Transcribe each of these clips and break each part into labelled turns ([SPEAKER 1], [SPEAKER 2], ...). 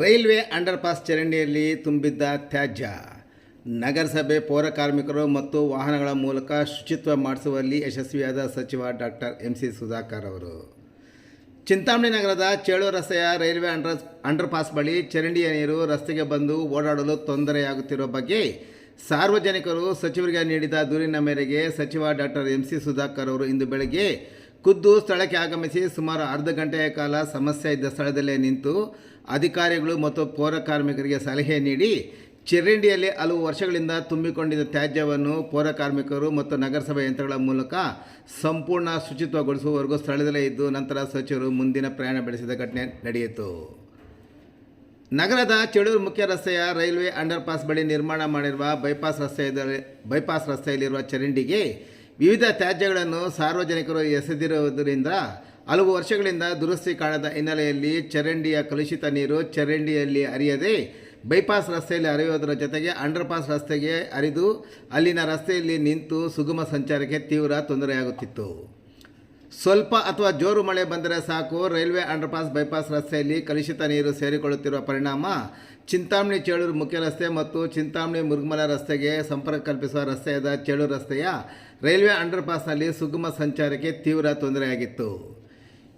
[SPEAKER 1] Railway underpass ಚರಂಡಿಯಲ್ಲಿ ತುಂಬಿದ್ದ ತ್ಯಾಜ್ಯ. ನಗರಸಭೆ ಪೌರ ಕಾರ್ಮಿಕರು ಮತ್ತು ವಾಹನಗಳ ಮೂಲಕ ಶುಚಿತ್ವ ಮಾಡಿಸುವಲ್ಲಿ ಯಶಸ್ವಿಯಾದ ಸಚಿವ ಡಾಕ್ಟರ್ ಎಂ. ಸಿ. ಸುಧಾಕರ್ ಅವರು. ಚಿಂತಾಮಣಿ ನಗರದ ಚೇಳು ರಸ್ತೆಯ ರೈಲ್ವೆ ಅಂಡರ್, ಅಂಡರ್ಪಾಸ್ ಬಳಿ ಚರಂಡಿಯ ನೀರು ರಸ್ತೆಗೆ ಬಂದು ಓಡಾಡಲು ತೊಂದರೆಯಾಗುತ್ತಿರುವ ಬಗ್ಗೆ ಸಾರ್ವಜನಿಕರು ಸಚಿವರಿಗೆ ನೀಡಿದ ದೂರಿನ ಮೇರೆಗೆ ಸಚಿವ ಡಾಕ್ಟರ್ ಎಂ. ಸಿ. ಸುಧಾಕರ್ ಅವರು ಇಂದು ಬೆಳಗ್ಗೆ ಖುದ್ದು ಸ್ಥಳಕ್ಕೆ ಆಗಮಿಸಿ ಸುಮಾರು ಅರ್ಧ ಗಂಟೆಯ ಕಾಲ ಸಮಸ್ಯೆ ಇದ್ದ ಸ್ಥಳದಲ್ಲೇ ನಿಂತು ಅಧಿಕಾರಿಗಳು ಮತ್ತು ಪೌರ ಕಾರ್ಮಿಕರಿಗೆ ಸಲಹೆ ನೀಡಿ ಚರಂಡಿಯಲ್ಲಿ ಹಲವು ವರ್ಷಗಳಿಂದ ತುಂಬಿಕೊಂಡಿದ್ದ ತ್ಯಾಜ್ಯವನ್ನು ಪೌರ ಕಾರ್ಮಿಕರು ಮತ್ತು ನಗರಸಭೆ ಯಂತ್ರಗಳ ಮೂಲಕ ಸಂಪೂರ್ಣ ಶುಚಿತ್ವಗೊಳಿಸುವವರೆಗೂ ಸ್ಥಳದಲ್ಲೇ ಇದ್ದು ನಂತರ ಸಚಿವರು ಮುಂದಿನ ಪ್ರಯಾಣ ಬೆಳೆಸಿದ ಘಟನೆ ನಡೆಯಿತು. ನಗರದ ಚಳೂರು ಮುಖ್ಯ ರಸ್ತೆಯ ರೈಲ್ವೆ ಅಂಡರ್ಪಾಸ್ ಬಳಿ ನಿರ್ಮಾಣ ಮಾಡಿರುವ ಬೈಪಾಸ್ ರಸ್ತೆಯಲ್ಲಿ ಬೈಪಾಸ್ ರಸ್ತೆಯಲ್ಲಿರುವ ಚರಂಡಿಗೆ ವಿವಿಧ ತ್ಯಾಜ್ಯಗಳನ್ನು ಸಾರ್ವಜನಿಕರು ಎಸೆದಿರುವುದರಿಂದ ಹಲವು ವರ್ಷಗಳಿಂದ ದುರಸ್ತಿ ಕಾಣದ ಹಿನ್ನೆಲೆಯಲ್ಲಿ ಚರಂಡಿಯ ಕಲುಷಿತ ನೀರು ಚರಂಡಿಯಲ್ಲಿ ಹರಿಯದೆ ಬೈಪಾಸ್ ರಸ್ತೆಯಲ್ಲಿ ಹರಿಯುವುದರ ಜೊತೆಗೆ ಅಂಡರ್ಪಾಸ್ ರಸ್ತೆಗೆ ಹರಿದು ಅಲ್ಲಿನ ರಸ್ತೆಯಲ್ಲಿ ನಿಂತು ಸುಗಮ ಸಂಚಾರಕ್ಕೆ ತೀವ್ರ ತೊಂದರೆಯಾಗುತ್ತಿತ್ತು. ಸ್ವಲ್ಪ ಅಥವಾ ಜೋರು ಮಳೆ ಬಂದರೆ ಸಾಕು. ರೈಲ್ವೆ ಅಂಡರ್ಪಾಸ್ ಬೈಪಾಸ್ ರಸ್ತೆಯಲ್ಲಿ ಕಲುಷಿತ ನೀರು ಸೇರಿಕೊಳ್ಳುತ್ತಿರುವ ಪರಿಣಾಮ ಚಿಂತಾಮಣಿ ಚೇಳೂರು ಮುಖ್ಯ ರಸ್ತೆ ಮತ್ತು ಚಿಂತಾಮಣಿ ಮುರುಗಮಲ ರಸ್ತೆಗೆ ಸಂಪರ್ಕ ಕಲ್ಪಿಸುವ ರಸ್ತೆಯಾದ ಚೇಳೂರು ರಸ್ತೆಯ ರೈಲ್ವೆ ಅಂಡರ್ಪಾಸ್ನಲ್ಲಿ ಸುಗಮ ಸಂಚಾರಕ್ಕೆ ತೀವ್ರ ತೊಂದರೆಯಾಗಿತ್ತು.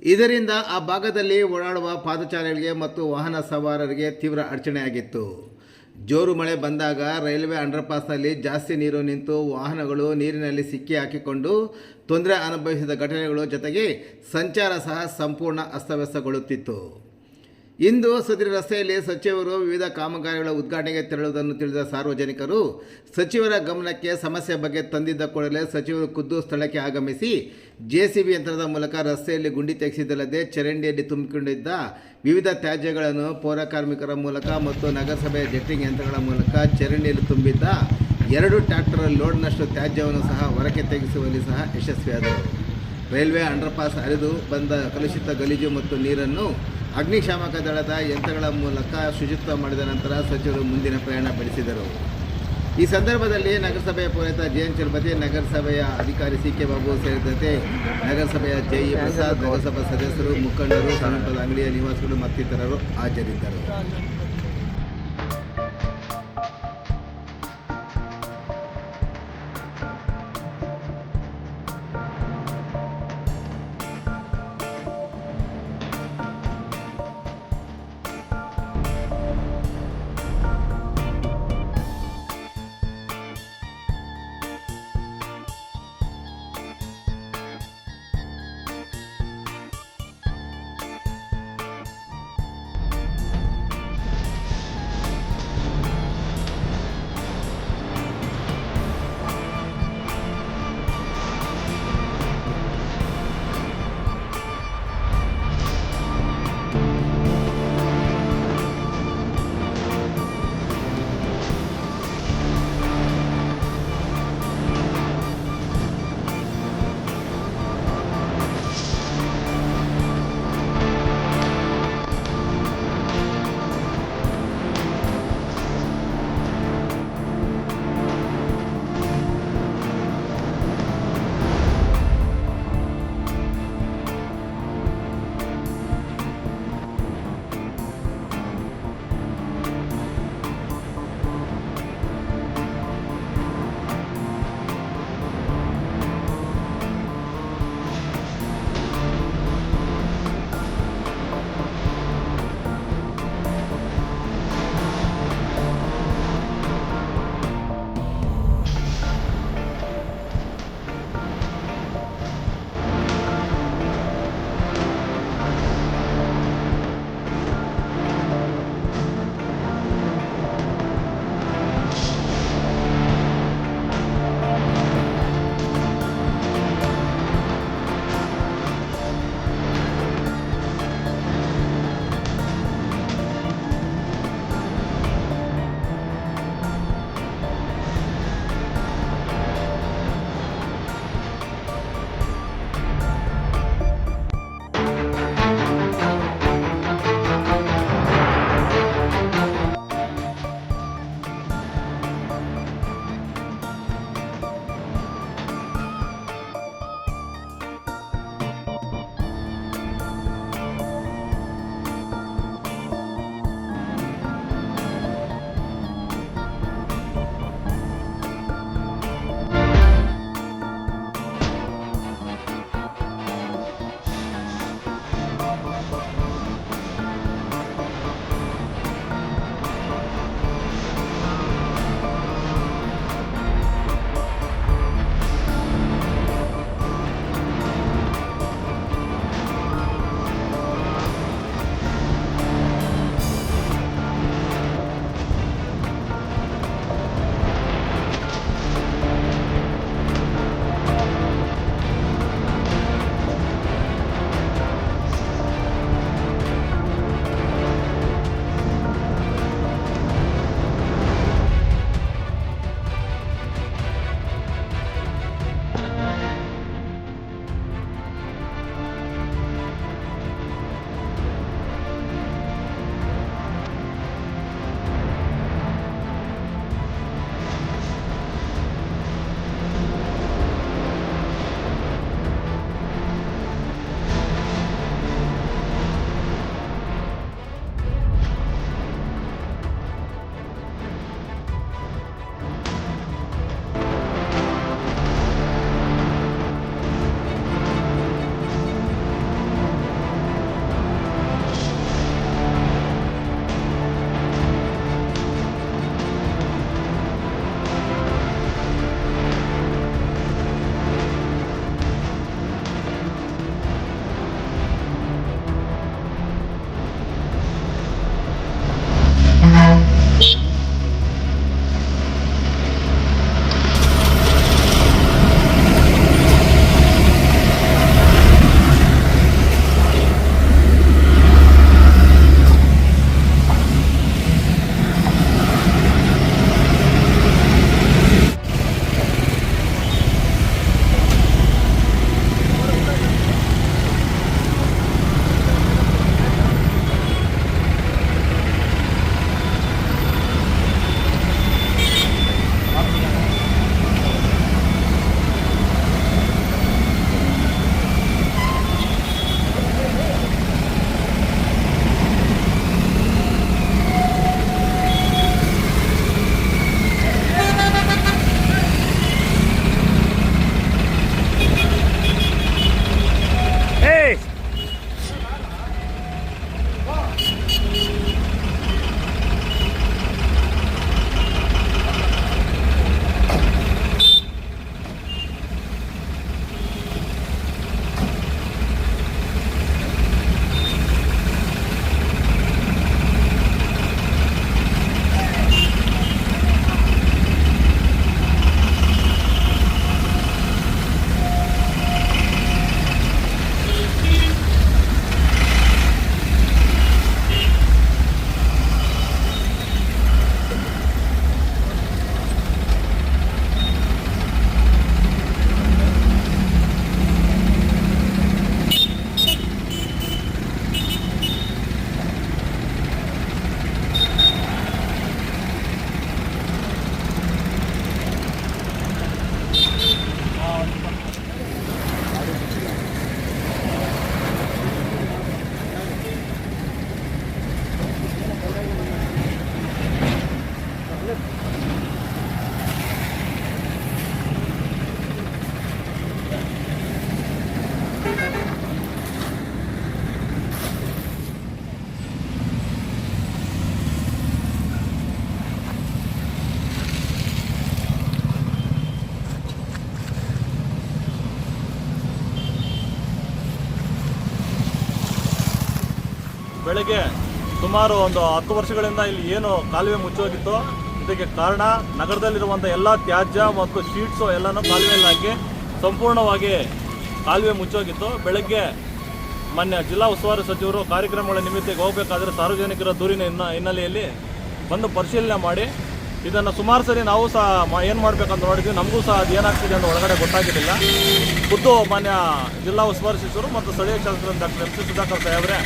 [SPEAKER 1] ಇದರಿಂದ ಆ ಭಾಗದಲ್ಲಿ ಓಡಾಡುವ ಪಾದಚಾರಿಗಳಿಗೆ ಮತ್ತು ವಾಹನ ಸವಾರರಿಗೆ ತೀವ್ರ ಅಡಚಣೆಯಾಗಿತ್ತು. ಜೋರು ಮಳೆ ಬಂದಾಗ ರೈಲ್ವೆ ಅಂಡರ್ಪಾಸ್ನಲ್ಲಿ ಜಾಸ್ತಿ ನೀರು ನಿಂತು ವಾಹನಗಳು ನೀರಿನಲ್ಲಿ ಸಿಕ್ಕಿ ಹಾಕಿಕೊಂಡು ತೊಂದರೆ ಅನುಭವಿಸಿದ ಘಟನೆಗಳು ಜೊತೆಗೆ ಸಂಚಾರ ಸಹ ಸಂಪೂರ್ಣ ಅಸ್ತವ್ಯಸ್ತಗೊಳ್ಳುತ್ತಿತ್ತು. ಇಂದು ಸದ್ಯ ರಸ್ತೆಯಲ್ಲಿ ಸಚಿವರು ವಿವಿಧ ಕಾಮಗಾರಿಗಳ ಉದ್ಘಾಟನೆಗೆ ತೆರಳುವುದನ್ನು ತಿಳಿದ ಸಾರ್ವಜನಿಕರು, ಸಚಿವರ ಗಮನಕ್ಕೆ ಸಮಸ್ಯೆ ಬಗ್ಗೆ ತಂದಿದ್ದ ಕೂಡಲೇ ಸಚಿವರು ಖುದ್ದು ಸ್ಥಳಕ್ಕೆ ಆಗಮಿಸಿ ಜೆಸಿಬಿ ಯಂತ್ರದ ಮೂಲಕ ರಸ್ತೆಯಲ್ಲಿ ಗುಂಡಿ ತೆಗೆಸಿದ್ದಲ್ಲದೆ ಚರಂಡಿಯಲ್ಲಿ ತುಂಬಿಕೊಂಡಿದ್ದ ವಿವಿಧ ತ್ಯಾಜ್ಯಗಳನ್ನು ಪೌರ ಕಾರ್ಮಿಕರ ಮೂಲಕ ಮತ್ತು ನಗರಸಭೆಯ ಜೆಟ್ಟಿಂಗ್ ಯಂತ್ರಗಳ ಮೂಲಕ ಚರಂಡಿಯಲ್ಲಿ ತುಂಬಿದ್ದ ಎರಡು ಟ್ರ್ಯಾಕ್ಟರ್ ಲೋಡ್ನಷ್ಟು ತ್ಯಾಜ್ಯವನ್ನು ಸಹ ಹೊರಕ್ಕೆ ತೆಗೆಸುವಲ್ಲಿ ಸಹ ಯಶಸ್ವಿಯಾದರು. ರೈಲ್ವೆ ಅಂಡರ್ಪಾಸ್ ಹರಿದು ಬಂದ ಕಲುಷಿತ ಗಲೀಜು ಮತ್ತು ನೀರನ್ನು ಅಗ್ನಿಶಾಮಕ ದಳದ ಯಂತ್ರಗಳ ಮೂಲಕ ಶುಚಿತ್ವ ಮಾಡಿದ ನಂತರ ಸಚಿವರು ಮುಂದಿನ ಪ್ರಯಾಣ ಬೆಳೆಸಿದರು. ಈ ಸಂದರ್ಭದಲ್ಲಿ ನಗರಸಭೆಯ ಪೂರೈತ ಜೆ ಎನ್ ಚಲಪತಿ, ನಗರಸಭೆಯ ಅಧಿಕಾರಿ ಸಿ ಕೆ ಬಾಬು ಸೇರಿದಂತೆ ನಗರಸಭೆಯ ಜೆ ಇ ಪ್ರಸಾದ್, ನಗರಸಭಾ ಸದಸ್ಯರು, ಮುಖಂಡರು, ಸಮೀಪದ ಅಂಗಡಿಯ ನಿವಾಸಿಗಳು ಮತ್ತಿತರರು ಹಾಜರಿದ್ದರು.
[SPEAKER 2] ಬೆಳಗ್ಗೆ ಸುಮಾರು ಒಂದು ಹತ್ತು ವರ್ಷಗಳಿಂದ ಇಲ್ಲಿ ಏನು ಕಾಲುವೆ ಮುಚ್ಚೋಗಿತ್ತು, ಇದಕ್ಕೆ ಕಾರಣ ನಗರದಲ್ಲಿರುವಂಥ ಎಲ್ಲ ತ್ಯಾಜ್ಯ ಮತ್ತು ಶೀಟ್ಸು ಎಲ್ಲನೂ ಕಾಲುವೆಯಲ್ಲಿ ಹಾಕಿ ಸಂಪೂರ್ಣವಾಗಿ ಕಾಲುವೆ ಮುಚ್ಚೋಗಿತ್ತು. ಬೆಳಗ್ಗೆ ಮೊನ್ನೆ ಜಿಲ್ಲಾ ಉಸ್ತುವಾರಿ ಸಚಿವರು ಕಾರ್ಯಕ್ರಮಗಳ ನಿಮಿತ್ತ ಹೋಗಬೇಕಾದ್ರೆ ಸಾರ್ವಜನಿಕರ ದೂರಿನ ಹಿನ್ನ ಹಿನ್ನೆಲೆಯಲ್ಲಿ ಬಂದು ಪರಿಶೀಲನೆ ಮಾಡಿ. ಇದನ್ನು ಸುಮಾರು ಸರಿ ನಾವು ಸಹ ಏನು ಮಾಡಬೇಕಂತ ನೋಡಿದ್ವಿ. ನಮಗೂ ಸಹ ಅದು ಏನಾಗ್ತಿದೆ ಅಂತ ಒಳಗಡೆ ಗೊತ್ತಾಗಿರಲಿಲ್ಲ ಖುದ್ದು ಮಾನ್ಯ ಜಿಲ್ಲಾ ಉಸ್ತುವಾರಿ ಸಚಿವರು ಮತ್ತು ಸ್ಥಳೀಯ ಶಾಸಕರು ಡಾಕ್ಟರ್ ಎಂ ಸಿ ಸುಧಾಕರ್ ಸಾಹೇಬ್ರೆ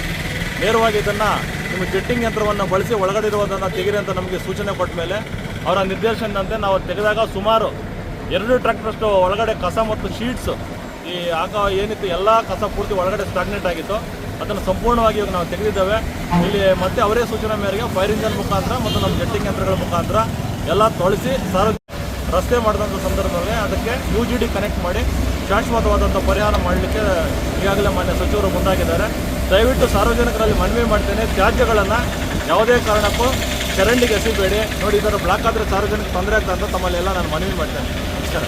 [SPEAKER 2] ನೇರವಾಗಿ ಇದನ್ನು ನಿಮ್ಮ ಜೆಟ್ಟಿಂಗ್ ಯಂತ್ರವನ್ನು ಬಳಸಿ ಒಳಗಡೆ ಇರುವುದನ್ನು ತೆಗಿರಿ ಅಂತ ನಮಗೆ ಸೂಚನೆ ಕೊಟ್ಟ ಮೇಲೆ ಅವರ ನಿರ್ದೇಶನದಂತೆ ನಾವು ತೆಗೆದಾಗ ಸುಮಾರು ಎರಡು ಟ್ರ್ಯಾಕ್ಟರ್ಷ್ಟು ಒಳಗಡೆ ಕಸ ಮತ್ತು ಶೀಟ್ಸ್ ಈ ಆಗ ಏನಿತ್ತು ಎಲ್ಲ ಕಸ ಪೂರ್ತಿ ಒಳಗಡೆ ಸ್ಟಾಗ್ನೆಂಟ್ ಆಗಿತ್ತು. ಅದನ್ನು ಸಂಪೂರ್ಣವಾಗಿ ಇವಾಗ ನಾವು ತೆಗೆದಿದ್ದೇವೆ. ಇಲ್ಲಿ ಮತ್ತೆ ಅವರೇ ಸೂಚನೆ ಮೇರೆಗೆ ಫೈರ್ ಇಂಜನ್ ಮುಖಾಂತರ ಮತ್ತು ನಮ್ಮ ಜೆಟ್ಟಿಂಗ್ ಯಂತ್ರಗಳ ಮುಖಾಂತರ ಎಲ್ಲ ತೊಳಸಿ ಸಾರ್ವಜನಿಕ ರಸ್ತೆ ಮಾಡಿದಂಥ ಸಂದರ್ಭದಲ್ಲಿ ಅದಕ್ಕೆ ಯು ಜಿ ಡಿ ಕನೆಕ್ಟ್ ಮಾಡಿ ಶಾಶ್ವತವಾದಂಥ ಪರಿಹಾರ ಮಾಡಲಿಕ್ಕೆ ಈಗಾಗಲೇ ಮಾನ್ಯ ಸಚಿವರು ಮುಂದಾಗಿದ್ದಾರೆ. ದಯವಿಟ್ಟು ಸಾರ್ವಜನಿಕರಲ್ಲಿ ಮನವಿ ಮಾಡ್ತೇನೆ. ತ್ಯಾಜ್ಯಗಳನ್ನು ಯಾವುದೇ ಕಾರಣಕ್ಕೂ ಚರಂಡಿಗೆ ಎಸಿಬೇಡಿ ನೋಡಿ, ಇದರ ಬ್ಲಾಕ್ ಆದರೆ ಸಾರ್ವಜನಿಕ ತೊಂದರೆ ಅಂತ ತಮ್ಮಲ್ಲೆಲ್ಲ ನಾನು ಮನವಿ ಮಾಡ್ತೇನೆ. ನಮಸ್ಕಾರ.